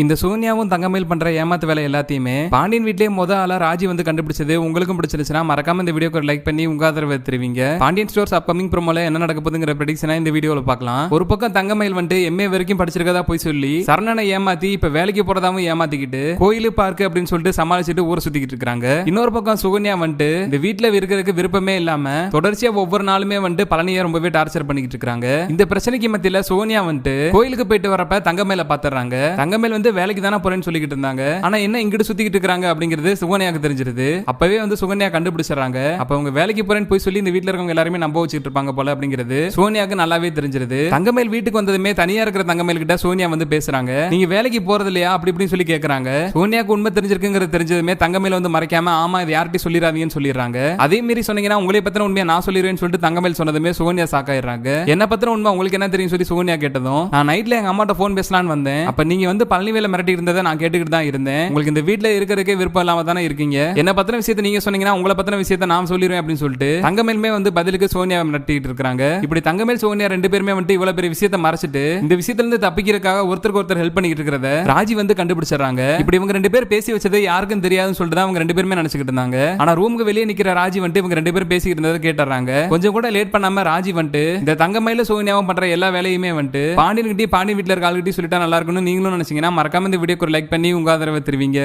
இந்த சூன்யாவும் தங்கமேல் பண்ற ஏமாத்து வேலை எல்லாத்தையுமே பாண்டியன் வீட்லயே முத ஆளா ராஜி வந்து கண்டுபிடிச்சது உங்களுக்கும் பிடிச்சிருச்சுன்னா மறக்காம இந்த வீடியோக்கு லைக் பண்ணி உங்க ஆதரவு தெரிவிங்க. பாண்டியன் ஸ்டோர்ஸ் அப்கமிங் ப்ரோமோல என்ன நடக்க போதுங்கிற ப்ரெடிக்ஷனா இந்த வீடியோல பார்க்கலாம். ஒரு பக்கம் தங்கமயில் வந்துட்டு எம்ஏ வரைக்கும் படிச்சிருக்கதா போய் சொல்லி சரணனை ஏமாத்தி இப்ப வேலைக்கு போறதாவும் ஏமாத்திக்கிட்டு கோயில் பார்க்கு அப்படின்னு சொல்லிட்டு சமாளிச்சுட்டு ஊரை சுத்திக்கிட்டு இருக்காங்க. இன்னொரு பக்கம் சுகன்யா வந்துட்டு இந்த வீட்டுல இருக்கிறதுக்கு விருப்பமே இல்லாம தொடர்ச்சியா ஒவ்வொரு நாளுமே வந்துட்டு பழனியை ரொம்பவே டார்ச்சர் பண்ணிக்கிட்டு இருக்காங்க. இந்த பிரச்சனைக்கு மத்தியில சோனியா வந்துட்டு கோயிலுக்கு போயிட்டு வரப்ப தங்கமேல பாத்துறாங்க தங்கமேல் வந்து வேலைக்கு தானே போறேன்னு சொல்லிக்கிட்டு இருந்தாங்க. ஆனா என்ன இங்கிட்டு சுத்திக்கிட்டு இருக்காங்க அப்படிங்கிறது சுகன்யாக்கு தெரிஞ்சிருது. அப்பவே வந்து சுகன்யா கண்டுபிடிச்சாங்க அப்ப அவங்க வேலைக்கு போறேன்னு போய் சொல்லி இந்த வீட்டுல இருக்கவங்க எல்லாருமே நம்ப வச்சுட்டு இருப்பாங்க போல அப்படிங்கிறது சோனியாக்கு நல்லாவே தெரிஞ்சிருது. தங்கமேல் வீட்டுக்கு வந்ததுமே தனியா இருக்கிற தங்கமேல் கிட்ட சோனியா வந்து பேசுறாங்க. நீங்க வேலைக்கு போறது இல்லையா? அப்படி இப்படின்னு சொல்லி கேக்குறாங்க. சோனியாக்கு உண்மை தெரிஞ்சிருக்குங்கிறது தெரிஞ்சதுமே தங்கமேல் வந்து மறைக்காம ஆமா இது யார்கிட்டயும் சொல்லிடாதீங்கன்னு சொல்லிடுறாங்க. அதே மாதிரி சொன்னீங்கன்னா உங்களை பத்தின உண்மையை நான் சொல்லிடுவேன்னு சொல்லிட்டு தங்கமேல் சொன்னதுமே சோனியா சாக்காயிடுறாங்க என்ன பத்தின உண்மை உங்களுக்கு என்ன தெரியும் சொல்லி சோனியா கேட்டதும் நான் நைட்ல எங்க அம்மாட்ட போன் பேசலான்னு வந்தேன். அப்ப நீங்க வந்து பழனிவேல மிரட்டி இருந்ததை நான் கேட்டுக்கிட்டு தான் இருந்தேன். உங்களுக்கு இந்த வீட்ல இருக்கிறதுக்கே விருப்பம் இல்லாம தானே இருக்கீங்க? என்ன பத்தின விஷயத்தை நீங்க சொன்னீங்கன்னா உங்களை பத்தின விஷயத்த நான் சொல்லிடுவேன் அப்படின்னு சொல்லிட்டு தங்கமேலுமே வந்து பதிலுக்கு சோனியா மிரட்டிட்டு இருக்காங்க இப்படி தங்கமேல் சோனியா ரெண்டு பேருமே வந்துட்டு இவ்வளவு பெரிய விஷயத்த மறைச்சிட்டு இந்த விஷயத்துல இருந்து தப்பிக்கிறதுக்காக ஒருத்தருக்கு ஒருத்தர் ஹெல்ப் பண்ணிட்டு இருக்கிறத ராஜி வந்து கண்டுபிடிச்சாங்க இப்படி இவங்க ரெண்டு பேர் பேசி வச்சது யாருக்கும் தெரியாதுன்னு சொல்லிட்டு தான் அவங்க ரெண்டு பேருமே நினைச்சுக்கிட்டு இருந்தாங்க. ஆனா ரூமுக்கு வெளியே நிக்கிற ராஜி வந்துட்டு இவங்க ரெண்டு பேரும் பேசிக்கிட்டு இருந்ததை கேட்டுறாங்க கொஞ்சம் கூட லேட் பண்ணாம ராஜி வந்துட்டு இந்த தங்கமயில சோனியாவும் பண்ற எல்லா வேலையுமே வந்துட்டு பாண்டியன் கிட்டே பாண்டியன் வீட்டுல இருக்க ஆளுகிட்டே சொல்லிட்டா நல்லா இருக்கும்னு நீங்களும் நினைச்சீங்கன்னா மறக்காமல் இந்த வீடியோக்கு ஒரு லைக் பண்ணி உங்கள் ஆதரவை தருவீங்க.